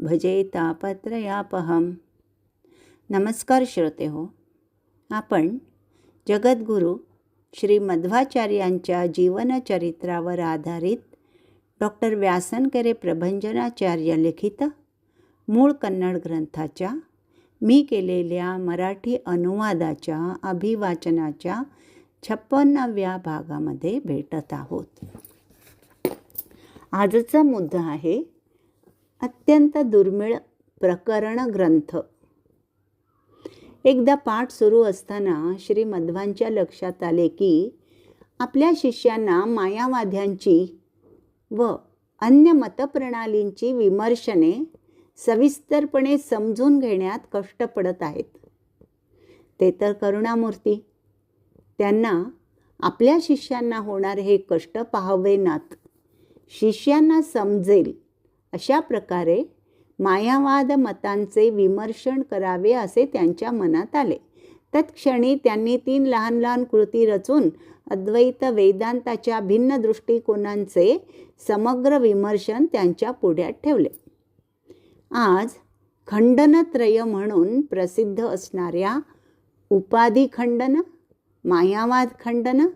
भजे तापत्रयापहम। नमस्कार श्रोते हो आपण जगद्गुरू श्री मध्वाचार्यांच्या जीवनचरित्रावर आधारित डॉक्टर व्यासनकरे प्रभंजनाचार्य लिखित मूळ कन्नड ग्रंथाच्या मी केलेल्या मराठी अनुवादाच्या अभिवाचनाच्या छप्पन्नाव्या भागामध्ये भेटत आहोत. आजचा मुद्दा आहे अत्यंत दुर्मिळ प्रकरण ग्रंथ एकदा पाठ सुरू असताना श्री मध्वांच्या लक्षात आले की आपल्या शिष्यांना मायावाद्यांची व अन्य मतप्रणालींची विमर्शने सविस्तरपणे समजून घेण्यात कष्ट पडत आहेत. ते तर करुणामूर्ती. त्यांना आपल्या शिष्यांना होणारे हे कष्ट पाहावेनात शिष्यांना समजेल अशा प्रकारे मायावाद मतांचे विमर्शन करावे असे त्यांच्या मनात आले. तत्क्षणी त्यांनी तीन लहान लहान कृती रचून अद्वैत वेदांताच्या भिन्न दृष्टिकोनांचे समग्र विमर्शन त्यांच्या पुढ्यात ठेवले. आज खंडनत्रय म्हणून प्रसिद्ध असणाऱ्या उपाधी खंडन मायावाद खंडन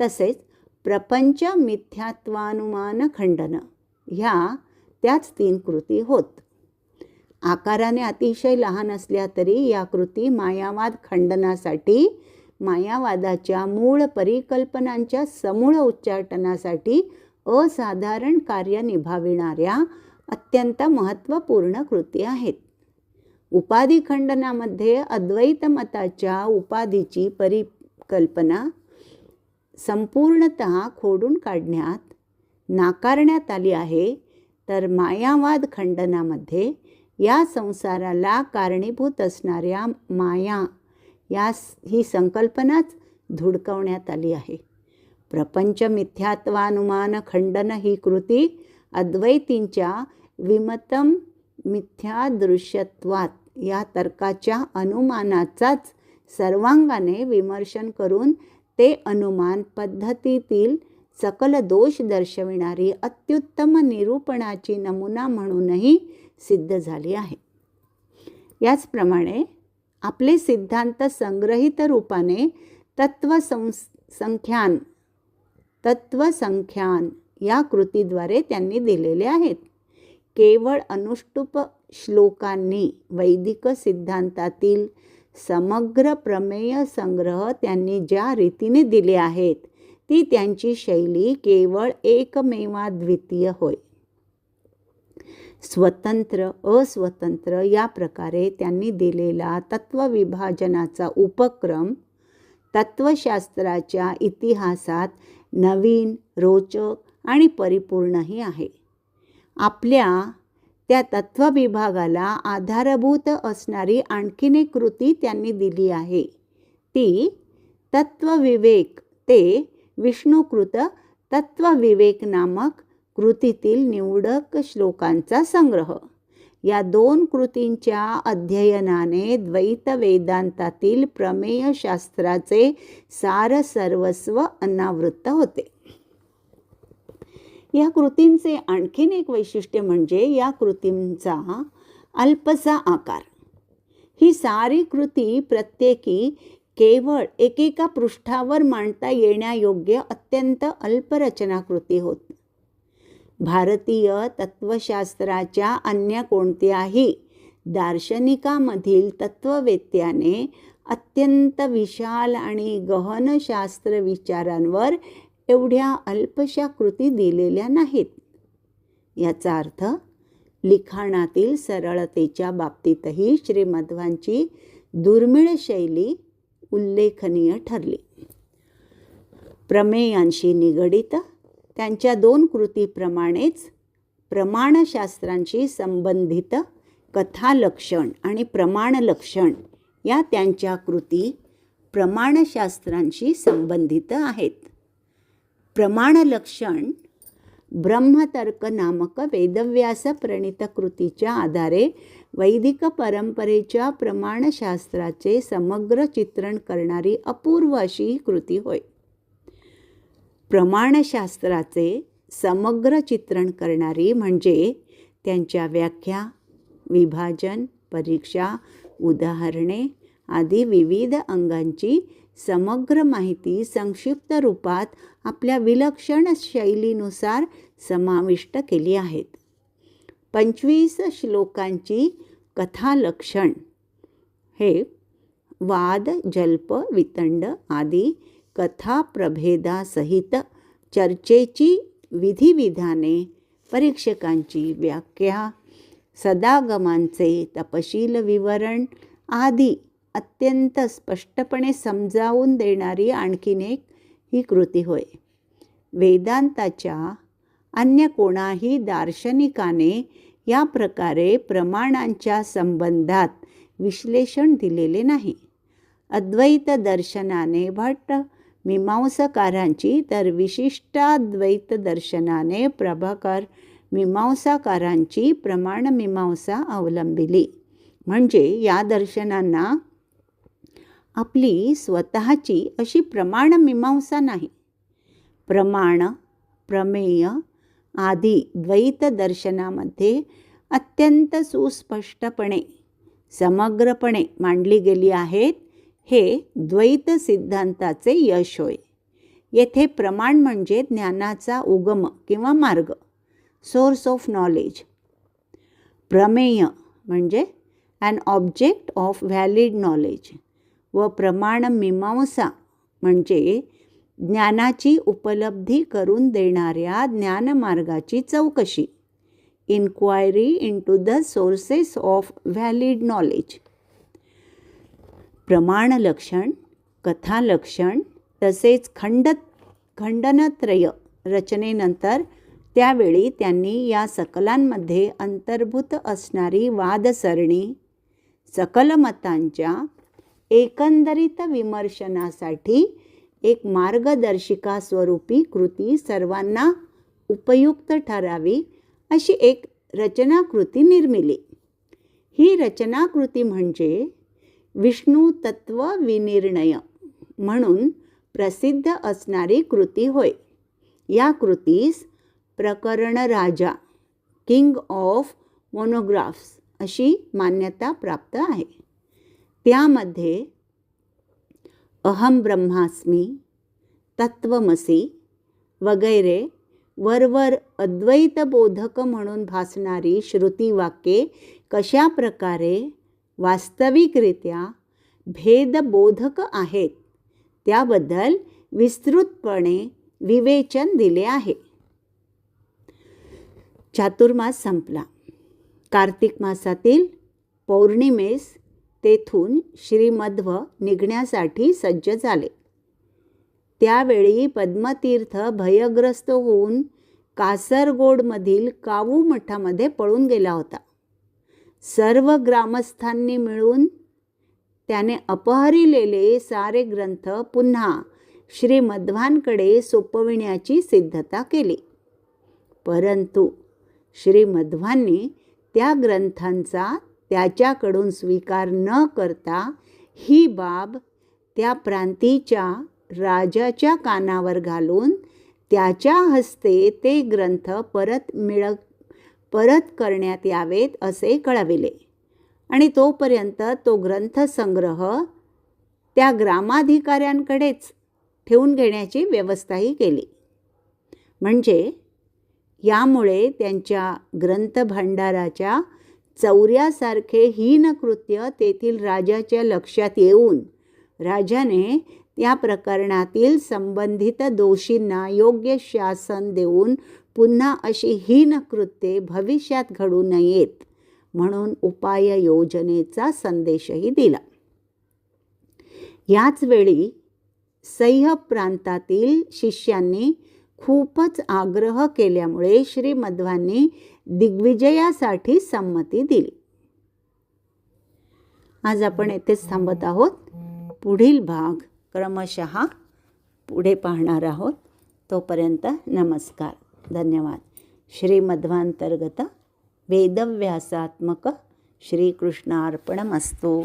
तसेच प्रपंच मिथ्यात्वानुमान खंडन ह्या त्याच तीन कृती होत. आकाराने अतिशय लहान असल्या तरी या कृती मायावाद खंडनासाठी मायावादाच्या मूळ परिकल्पनांच्या समूळ उच्चाटनासाठी असाधारण कार्य निभाविणाऱ्या अत्यंत महत्त्वपूर्ण कृती आहेत. उपाधी खंडनामध्ये अद्वैत मताच्या उपाधीची परिकल्पना संपूर्णत खोडून काढण्यात नाकारण्यात आली आहे. तर मायावाद खंडनामध्ये या संसाराला कारणीभूत असणाऱ्या माया या ही संकल्पनाच धुडकवण्यात आली आहे. प्रपंच मिथ्यात्वानुमान खंडन ही कृती अद्वैतींच्या विमतम मिथ्यादृश्यत्वात या तर्काच्या अनुमानाचाच सर्वांगाने विमर्शन करून ते अनुमान पद्धतीतील सकल दोष दर्शविणारी अत्युत्तम निरूपणाची नमुना म्हणूनही सिद्ध झाली आहे. याचप्रमाणे आपले सिद्धांत संग्रहित रूपाने तत्वसंख्यान तत्वसंख्यान या कृतीद्वारे त्यांनी दिलेले आहेत. केवळ अनुष्टुप श्लोकांनी वैदिक सिद्धांतातील समग्र प्रमेय संग्रह त्यांनी ज्या रीतीने दिले आहेत ती त्यांची शैली केवळ एकमेवाद्वितीय होय. स्वतंत्र अस्वतंत्र या प्रकारे त्यांनी दिलेला तत्वविभाजनाचा उपक्रम तत्वशास्त्राच्या इतिहासात नवीन रोचक आणि परिपूर्णही आहे. आपल्या त्या तत्वविभागाला आधारभूत असणारी आणखीन एक कृती त्यांनी दिली आहे. ती तत्वविवेक ते विष्णुकृत तत्वविवेक नामक कृतीतील निवडक श्लोकांचा संग्रह. या दोन कृतींच्या अध्ययनाने द्वैत वेदांतातील प्रमेयशास्त्राचे सार सर्वस्व अनावृत्त होते. या कृतींचे आणखीन एक वैशिष्ट्य म्हणजे या कृतींचा अल्पसा आकार. ही सारी कृती प्रत्येकी केवळ एकेका पृष्ठावर मांडता येण्यायोग्य अत्यंत अल्परचनाकृती होत. भारतीय तत्वशास्त्राच्या अन्य कोणत्याही दार्शनिकामधील तत्ववेत्याने अत्यंत विशाल आणि गहन शास्त्र विचारांवर एवढ्या अल्पशा कृती दिलेल्या नाहीत. याचा अर्थ लिखाणातील सरळतेच्या बाबतीतही श्रीमध्वांची दुर्मिळ शैली उल्लेखनीय ठरली. प्रमेयांशी निगडित त्यांच्या दोन कृतीप्रमाणेच प्रमाणशास्त्रांशी संबंधित कथालक्षण आणि प्रमाणलक्षण या त्यांच्या कृती प्रमाणशास्त्रांशी संबंधित आहेत. प्रमाणलक्षण ब्रह्मतर्क नामक वेदव्यास प्रणित कृतीच्या आधारे वैदिक परंपरेच्या प्रमाणशास्त्राचे समग्र चित्रण करणारी अपूर्व अशी ही कृती होय. प्रमाणशास्त्राचे समग्र चित्रण करणारी म्हणजे त्यांच्या व्याख्या विभाजन परीक्षा उदाहरणे आदी विविध अंगांची समग्र माहिती संक्षिप्त रूपात आपल्या विलक्षण शैलीनुसार समाविष्ट केली आहेत. पंचवीस श्लोकांची कथालक्षण हे वाद जल्प वितंड आदी कथा प्रभेदासहित चर्चेची विधिविधाने परीक्षकांची व्याख्या सदागमांचे तपशील विवरण आदी अत्यंत स्पष्टपणे समजावून देणारी आणखीन एक ही कृती होय. वेदांताच्या अन्य कोणाही दार्शनिकाने या प्रकारे प्रमाणांच्या संबंधात विश्लेषण दिलेले नाही. अद्वैत दर्शनाने भट्ट मीमांसाकारांची तर विशिष्टाद्वैत दर्शनाने प्रभाकर मीमांसाकारांची प्रमाणमीमांसा अवलंबिली. म्हणजे या दर्शनांना आपली स्वतःची अशी प्रमाणमीमांसा नाही. प्रमाण प्रमेय आदी द्वैत दर्शनामध्ये अत्यंत सुस्पष्टपणे समग्रपणे मांडली गेली आहेत हे द्वैत सिद्धांताचे यश होय. येथे प्रमाण म्हणजे ज्ञानाचा उगम किंवा मार्ग सोर्स ऑफ नॉलेज प्रमेय म्हणजे an object of valid knowledge व प्रमाण मीमांसा म्हणजे ज्ञानाची उपलब्धी करून देणाऱ्या ज्ञानमार्गाची चौकशी. Inquiry into the sources of valid knowledge प्रमाणलक्षण कथालक्षण तसेच खंड खंडनत्रय रचनेनंतर त्यावेळी त्यांनी या सकलांमध्ये अंतर्भूत असणारी वादसरणी सकलमतांच्या एकंदरीत विमर्शनासाठी एक मार्गदर्शिका स्वरूपी कृती सर्वांना उपयुक्त ठरावी अशी एक रचनाकृती निर्मिली. ही रचनाकृती म्हणजे विष्णू तत्व विनिर्णय म्हणून प्रसिद्ध असणारी कृती होय. या कृतीस प्रकरण राजा किंग ऑफ मोनोग्राफ्स अशी मान्यता प्राप्त आहे. त्यामध्ये अहम ब्रह्मास्मी तत्वमसी वगैरे वरवर अद्वैतबोधक म्हणून भासणारी श्रुतीवाक्ये कशा प्रकारे वास्तविकरित्या भेदबोधक आहेत त्याबद्दल विस्तृतपणे विवेचन दिले आहे. चातुर्मास संपला. कार्तिक मासातील पौर्णिमेस तेथून श्रीमध्व निघण्यासाठी सज्ज झाले. त्यावेळी पद्मतीर्थ भयग्रस्त होऊन कासरगोडमधील कावू मठामध्ये पळून गेला होता. सर्व ग्रामस्थांनी मिळून त्याने अपहरिलेले सारे ग्रंथ पुन्हा श्रीमध्वांकडे सोपविण्याची सिद्धता केली. परंतु श्रीमध्वांनी त्या ग्रंथांचा त्याच्याकडून स्वीकार न करता ही बाब त्या प्रांतीच्या राजाच्या कानावर घालून त्याच्या हस्ते ते ग्रंथ परत मिळ परत करण्यात यावेत असे कळविले. आणि तोपर्यंत तो ग्रंथसंग्रह त्या ग्रामाधिकाऱ्यांकडेच ठेवून घेण्याची व्यवस्थाही केली. म्हणजे यामुळे त्यांच्या ग्रंथभांडाराच्या चौऱ्यासारखे हीन कृत्य तेथील राजाच्या लक्षात येऊन राजाने त्या प्रकरणातील संबंधित दोषींना योग्य शासन देऊन पुन्हा अशी हीन कृत्ये भविष्यात घडू नयेत म्हणून उपाय योजनेचा संदेशही दिला. याच वेळी सह्य प्रांतातील शिष्यांनी खूपच आग्रह केल्यामुळे श्रीमध्वांनी दिग्विजयासाठी संमती दिली. आज आपण येथेच थांबत आहोत. पुढील भाग क्रमशः पुढे पाहणार आहोत. तोपर्यंत नमस्कार. धन्यवाद. श्रीमध्वांतर्गत वेदव्यासात्मक श्रीकृष्णार्पणमस्तू.